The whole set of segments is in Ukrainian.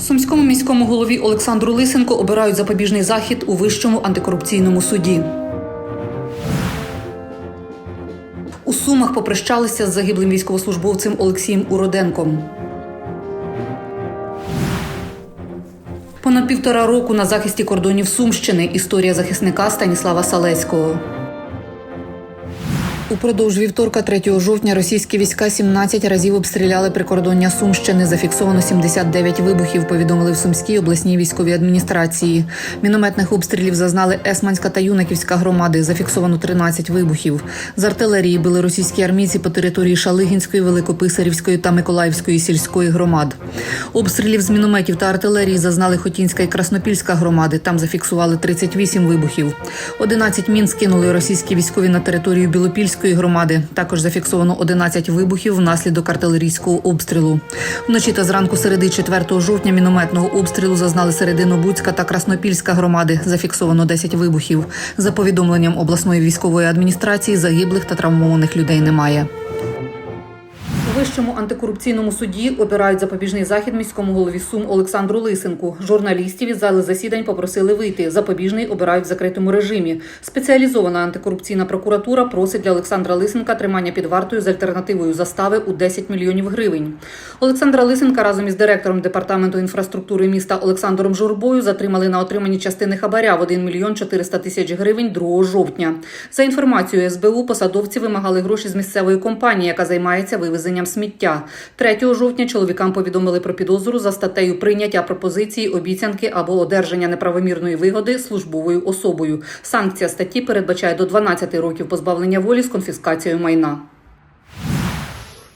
Сумському міському голові Олександру Лисенко обирають запобіжний захід у вищому антикорупційному суді. У Сумах попрощалися з загиблим військовослужбовцем Олексієм Уроденком. Понад півтора року на захисті кордонів Сумщини історія захисника Станіслава Салецького. Упродовж вівторка, 3 жовтня, російські війська 17 разів обстріляли прикордоння Сумщини. Зафіксовано 79 вибухів. Повідомили в Сумській обласній військовій адміністрації. Мінометних обстрілів зазнали Есманська та Юнаківська громади. Зафіксовано 13 вибухів. З артилерії били російські армійці по території Шалигінської, Великописарівської та Миколаївської сільської громад. Обстрілів з мінометів та артилерії зазнали Хотінська і Краснопільська громади. Там зафіксували 38 вибухів. 11 мін скинули російські військові на територію Білопільської громади. Також зафіксовано 11 вибухів внаслідок артилерійського обстрілу. Вночі та зранку середи 4 жовтня мінометного обстрілу зазнали Серединобудська та Краснопільська громади. Зафіксовано 10 вибухів. За повідомленням обласної військової адміністрації, загиблих та травмованих людей немає. Вищому антикорупційному суді обирають запобіжний захід міському голові Сум Олександру Лисенку. Журналістів із зали засідань попросили вийти. Запобіжний обирають в закритому режимі. Спеціалізована антикорупційна прокуратура просить для Олександра Лисенка тримання під вартою з альтернативою застави у 10 мільйонів гривень. Олександра Лисенка разом із директором департаменту інфраструктури міста Олександром Журбою затримали на отриманні частини хабаря в 1 мільйон 400 тисяч гривень 2 жовтня. За інформацією СБУ, посадовці вимагали гроші з місцевої компанії, яка займається вивезенням сміття. 3 жовтня чоловікам повідомили про підозру за статтею прийняття пропозиції, обіцянки або одержання неправомірної вигоди службовою особою. Санкція статті передбачає до 12 років позбавлення волі з конфіскацією майна.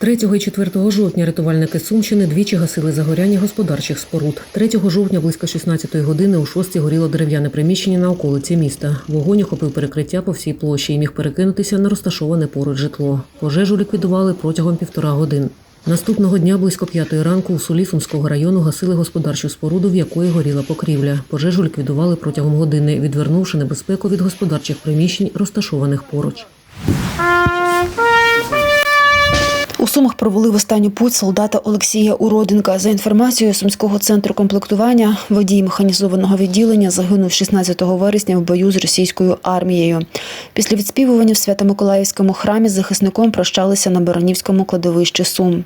3 і 4 жовтня рятувальники Сумщини двічі гасили загоряння господарчих споруд. 3 жовтня близько 16 години у 6 горіло дерев'яне приміщення на околиці міста. Вогонь охопив перекриття по всій площі і міг перекинутися на розташоване поруч житло. Пожежу ліквідували протягом півтора годин. Наступного дня близько п'ятої ранку у Сулі Сумського району гасили господарчу споруду, в якої горіла покрівля. Пожежу ліквідували протягом години, відвернувши небезпеку від господарчих приміщень, розташованих поруч. Сумах провели в останню путь солдата Олексія Уроденка. За інформацією Сумського центру комплектування, водій механізованого відділення загинув 16 вересня в бою з російською армією. Після відспівування в Свято-Миколаївському храмі з захисником прощалися на Баранівському кладовищі Сум.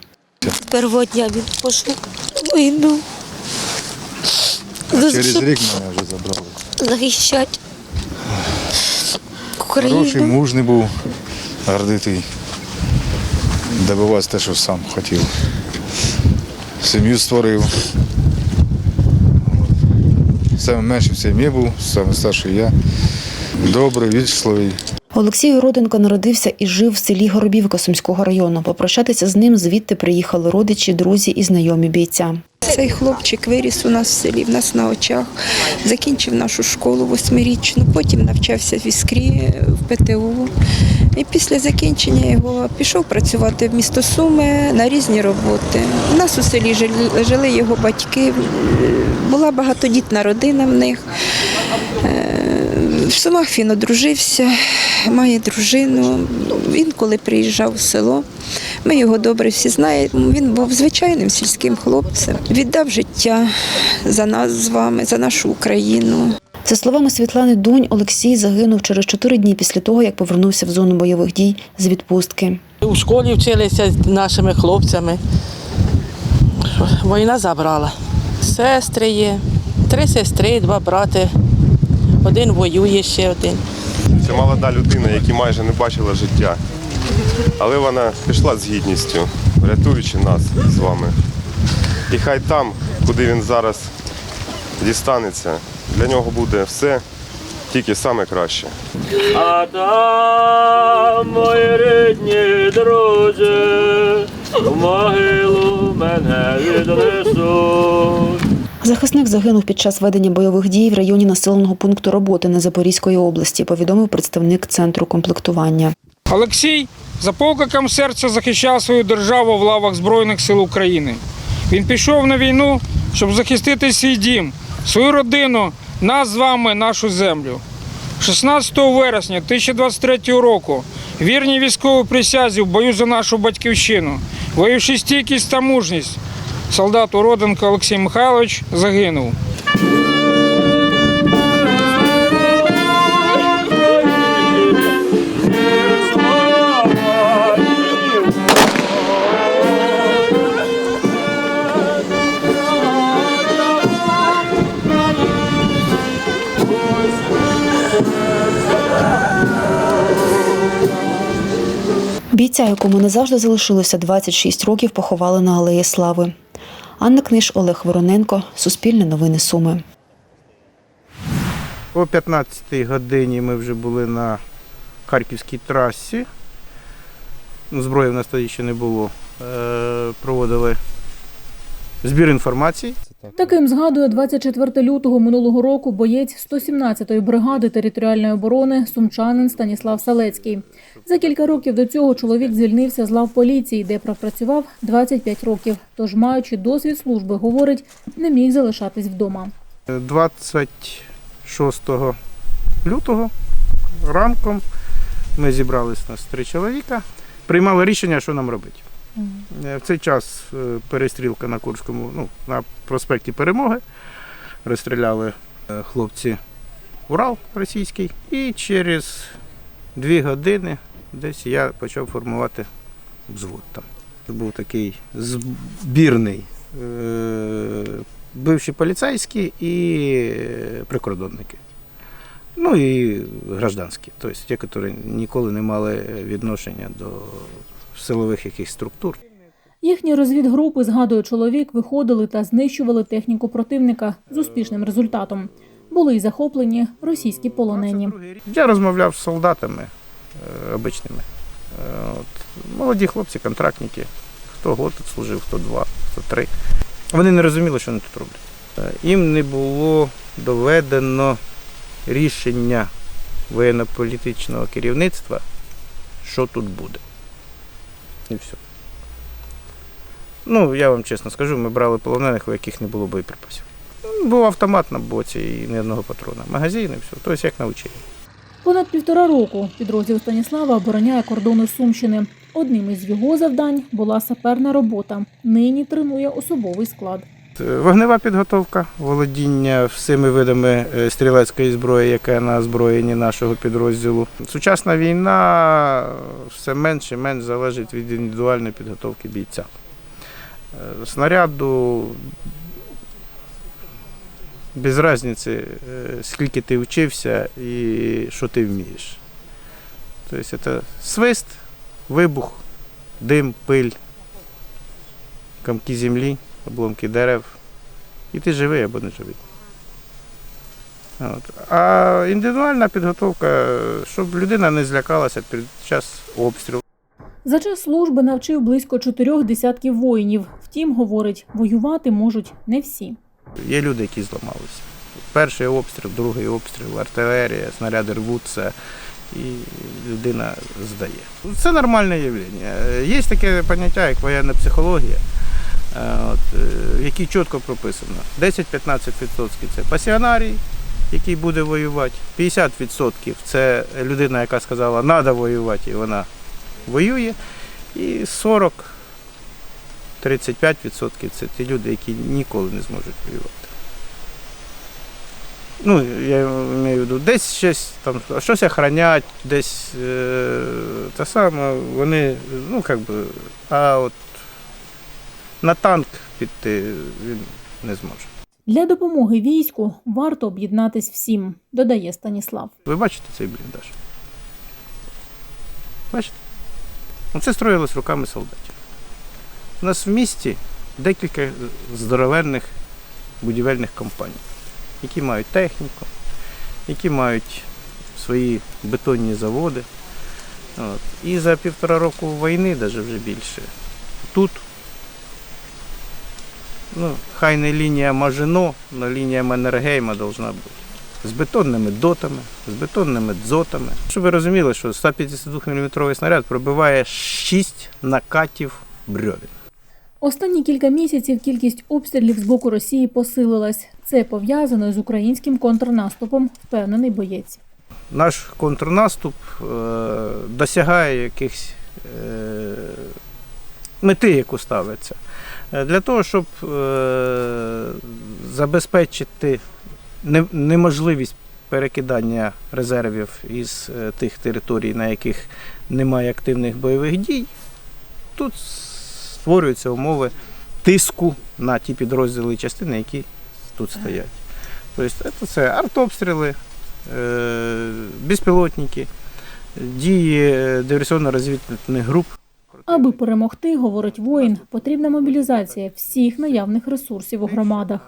Першого дня він пішов в війну. Через рік мене вже забрали. захищати Хороший, Україну. мужний був, гордитий. Добивався те, що сам хотів. Сім'ю створив. Саме менший в сім'ї був, саме старший я. Добрий, вічливий. Олексій Уроденко народився і жив в селі Горобівка Сумського району. Попрощатися з ним звідти приїхали родичі, друзі і знайомі бійця. Цей хлопчик виріс у нас в селі, в нас на очах, закінчив нашу школу восьмирічну, потім навчався в Іскрі в ПТУ. І після закінчення його пішов працювати в місто Суми на різні роботи. У нас у селі жили- його батьки, була багатодітна родина в них. В Сумах він одружився, має дружину. Він коли приїжджав в село, ми його добре всі знаємо. Він був звичайним сільським хлопцем, віддав життя за нас з вами, за нашу Україну. За словами Світлани Дунь, Олексій загинув через чотири дні після того, як повернувся в зону бойових дій з відпустки. У школі вчилися з нашими хлопцями. Війна забрала. Сестри є, три сестри, два брати. Один воює ще один. Це молода людина, яка майже не бачила життя. Але вона пішла з гідністю, рятуючи нас з вами. І хай там, куди він зараз дістанеться, для нього буде все тільки саме краще. А там, мої рідні друзі, в могилу мене віднесуть. Захисник загинув під час ведення бойових дій в районі населеного пункту роботи на Запорізької області, повідомив представник центру комплектування. Олексій за покликом серця захищав свою державу в лавах Збройних сил України. Він пішов на війну, щоб захистити свій дім, свою родину, нас з вами, нашу землю. 16 вересня 2023 року вірні військовій присязі в бою за нашу батьківщину, виявивши стійкість та мужність, солдат Уроденко Олексій Михайлович загинув. Бійця, якому не завжди залишилося 26 років, поховали на Алеї Слави. Анна Книж, Олег Вороненко, Суспільне новини Суми. О 15-й годині ми вже були на Харківській трасі. Ну, Зброї в нас тоді ще не було. Е, Проводили збір інформації. Таким згадує 24 лютого минулого року боєць 117-ї бригади територіальної оборони сумчанин Станіслав Салецький. За кілька років до цього чоловік звільнився з лав поліції, де пропрацював 25 років. Тож, маючи досвід служби, говорить, не міг залишатись вдома. Е, 26 лютого ранком ми зібрались нас три чоловіка, приймали рішення, що нам робити. Е, В цей час е, перестрілка на Курському, ну, на проспекті Перемоги. Розстріляли е, хлопці Урал російський. І через дві години десь я почав формувати взвод там. Це був такий збірний. Бивші поліцейські і прикордонники. Ну і гражданські, тобто ті, які ніколи не мали відношення до силових якихось структур. Їхні розвідгрупи, згадує чоловік, виходили та знищували техніку противника з успішним результатом. Були й захоплені російські полонені. Я розмовляв з солдатами е, обичними. Е, От, молоді хлопці, контрактники, хто год тут служив, хто два, хто три. Вони не розуміли, що вони тут роблять. Е, Їм не було доведено рішення воєнно-політичного керівництва, що тут буде. І все. Ну, я вам чесно скажу, ми брали полонених, у яких не було боєприпасів. Ну, Був автомат на боці і ні одного патрона. Магазин і все. Тобто як навчили. Понад півтора року підрозділ Станіслава обороняє кордони Сумщини. Одним із його завдань була саперна робота. Нині тренує особовий склад. Е, Вогнева підготовка, володіння всіми видами е, стрілецької зброї, яка на озброєнні нашого підрозділу. Сучасна війна все менше і менш залежить від індивідуальної підготовки бійця. Е, Снаряду без різниці, скільки ти вчився і що ти вмієш. Тобто це свист, вибух, дим, пиль, комки землі обломки дерев. І ти живий або не живий. От. А індивідуальна підготовка, щоб людина не злякалася під час обстрілу. За час служби навчив близько чотирьох десятків воїнів. Втім, говорить, воювати можуть не всі. Є люди, які зламалися. Перший обстріл, другий обстріл, артилерія, снаряди рвуться, і людина здає. Це нормальне явлення. Є таке поняття, як воєнна психологія, от, е, в якій чітко прописано. 10-15% це пасіонарій, який буде воювати, 50% це людина, яка сказала, треба воювати, і вона воює, і 40 35% це ті люди, які ніколи не зможуть воювати. Ну, я маю в виду, десь щось там, щось охранять, десь е, те саме, вони, ну, як би, а от на танк піти він не зможе. Для допомоги війську варто об'єднатись всім, додає Станіслав. Ви бачите цей бліндаж? Бачите? Ну, Це строїлось руками солдатів. У нас в місті декілька здоровенних будівельних компаній, які мають техніку, які мають свої бетонні заводи. От. І за півтора року війни, навіть вже більше, тут, ну, хай не лінія Мажино, але лінія Маннергейма повинна бути з бетонними дотами, з бетонними дзотами. Щоб ви розуміли, що 152 мм снаряд пробиває 6 накатів брьовін. Останні кілька місяців кількість обстрілів з боку Росії посилилась. Це пов'язано з українським контрнаступом, впевнений боєць. Наш контрнаступ е, досягає якихось е, мети, яку ставиться. Е, Для того, щоб е, забезпечити неможливість перекидання резервів із е, тих територій, на яких немає активних бойових дій, тут створюються умови тиску на ті підрозділи і частини, які тут стоять. Тобто це- артобстріли, безпілотники, дії е, диверсійно-розвідувальних груп. Аби перемогти, говорить воїн, потрібна мобілізація всіх наявних ресурсів у громадах.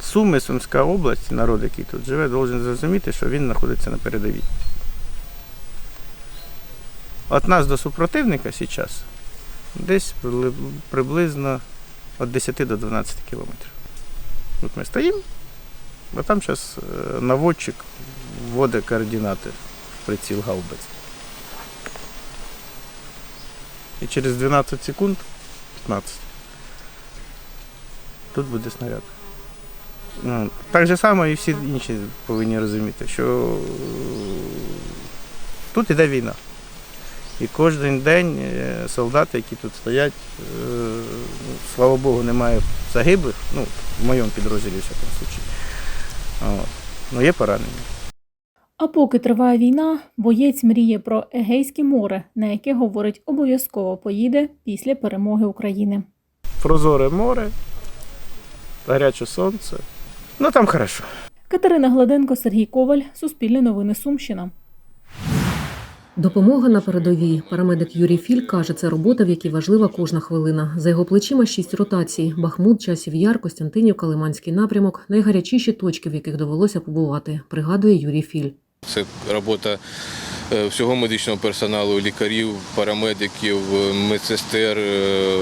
Суми, Сумська область, народ, який тут живе, должен зрозуміти, що він знаходиться на передовій. От нас до супротивника зараз десь приблизно від 10 до 12 кілометрів. От ми стоїмо, а там зараз наводчик вводить координати в приціл гаубиць. І через 12 секунд, 15, тут буде снаряд. Ну, так же само і всі інші повинні розуміти, що тут іде війна. І кожен день е, солдати, які тут стоять, е, ну, слава Богу, немає загиблих, ну, в моєму підрозділі, в всякому случаї. Ну, є поранені. А поки триває війна, боєць мріє про Егейське море, на яке говорить обов'язково поїде після перемоги України. Прозоре море, гаряче сонце. Ну там хорошо. Катерина Гладенко, Сергій Коваль, Суспільне новини Сумщина. Допомога на передовій. Парамедик Юрій Філь каже, це робота, в якій важлива кожна хвилина. За його плечима шість ротацій: Бахмут, Часів Яр, Костянтинівка, Лиманський напрямок найгарячіші точки, в яких довелося побувати. Пригадує Юрій Філь. Це робота е, всього медичного персоналу, лікарів, парамедиків, е, медсестер, е,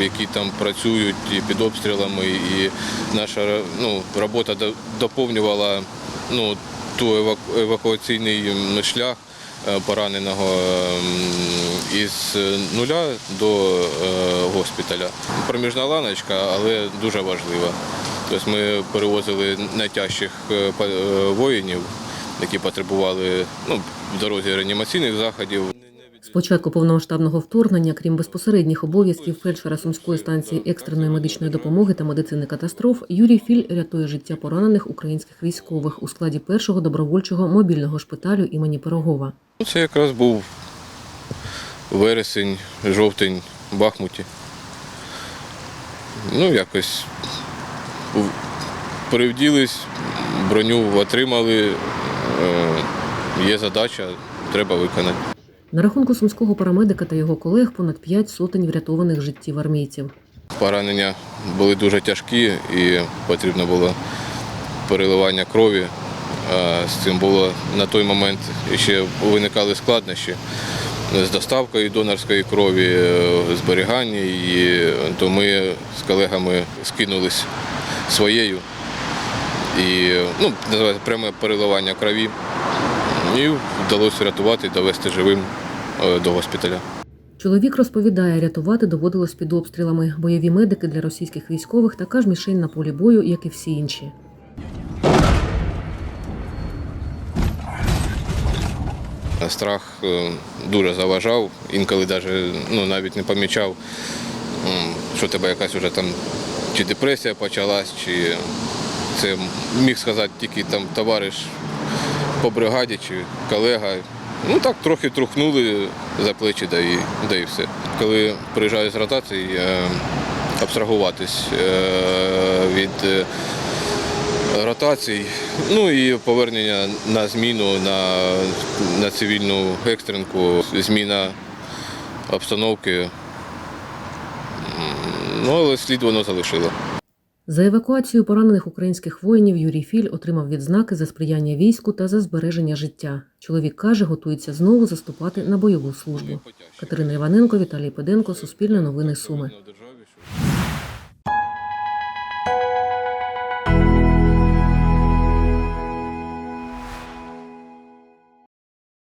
які там працюють під обстрілами. І наша ну, робота доповнювала ну, ту евакуаційний шлях пораненого із нуля до госпіталя. Проміжна ланочка, але дуже важлива. Тобто ми перевозили найтяжчих воїнів, які потребували ну, в дорозі реанімаційних заходів. З початку повномасштабного вторгнення, крім безпосередніх обов'язків фельдшера Сумської станції екстреної медичної допомоги та медицини катастроф, Юрій Філь рятує життя поранених українських військових у складі першого добровольчого мобільного шпиталю імені Пирогова. Це якраз був вересень, жовтень в Бахмуті. Ну, якось привділись, броню отримали. Е, Є задача, треба виконати. На рахунку сумського парамедика та його колег понад п'ять сотень врятованих життів армійців. Поранення були дуже тяжкі і потрібно було переливання крові. З цим було на той момент ще виникали складнощі з доставкою донорської крові, е, зберігання її. То ми з колегами скинулись своєю і ну, називається пряме переливання крові. І вдалося врятувати, довести живим е, до госпіталя. Чоловік розповідає, рятувати доводилось під обстрілами. Бойові медики для російських військових така ж мішень на полі бою, як і всі інші. Страх е, дуже заважав, інколи даже, ну, навіть не помічав, що тебе якась вже там чи депресія почалась, чи це міг сказати тільки там товариш по бригаді чи колега. Ну так трохи трухнули за плечі, да і, да і все. Коли приїжджаю з ротації, е, абстрагуватись е, від е, ротацій, ну і повернення на зміну на, на цивільну екстренку, зміна обстановки. Ну, але слід воно залишило. За евакуацію поранених українських воїнів Юрій Філь отримав відзнаки за сприяння війську та за збереження життя. Чоловік каже, готується знову заступати на бойову службу. Катерина Іваненко, Віталій Педенко, Суспільне новини Суми.